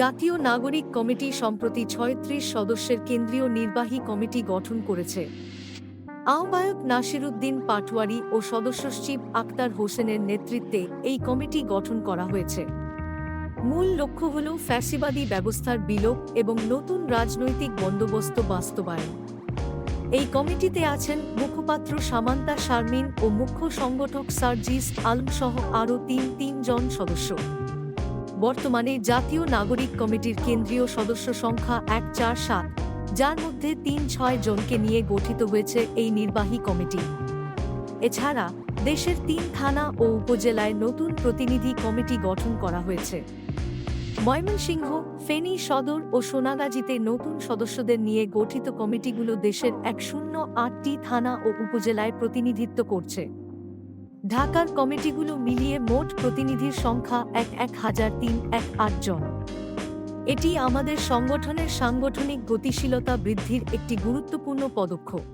জাতীয় নাগরিক কমিটি সম্প্রতি ছয়ত্রিশ সদস্যের কেন্দ্রীয় নির্বাহী কমিটি গঠন করেছে। আহ্বায়ক নাসিরুদ্দিন পাটওয়ারি ও সদস্য সচিব আক্তার হোসেনের নেতৃত্বে এই কমিটি গঠন করা হয়েছে। মূল লক্ষ্য হল ফ্যাসিবাদী ব্যবস্থার বিলোপ এবং নতুন রাজনৈতিক বন্দোবস্ত বাস্তবায়ন। এই কমিটিতে আছেন মুখপাত্র সামান্তা শারমিন ও মুখ্য সংগঠক সার্জিস আলম সহ আরও তিন তিনজন সদস্য। বর্তমানে জাতীয় নাগরিক কমিটির কেন্দ্রীয় সদস্য সংখ্যা এক চার সাত, যার মধ্যে তিন ছয় জনকে নিয়ে গঠিত হয়েছে এই নির্বাহী কমিটি। এছাড়া দেশের তিন থানা ও উপজেলায় নতুন প্রতিনিধি কমিটি গঠন করা হয়েছে। ময়মনসিংহ, ফেনী সদর ও সোনাগাজীতে নতুন সদস্যদের নিয়ে গঠিত কমিটিগুলো দেশের এক শূন্য আটটি থানা ও উপজেলায় প্রতিনিধিত্ব করছে। ঢাকার কমিটিগুলো মিলিয়ে মোট প্রতিনিধির সংখ্যা এক এক হাজার তিন, এক আট জন। এটি আমাদের সংগঠনের সাংগঠনিক গতিশীলতা বৃদ্ধির একটি গুরুত্বপূর্ণ পদক্ষেপ।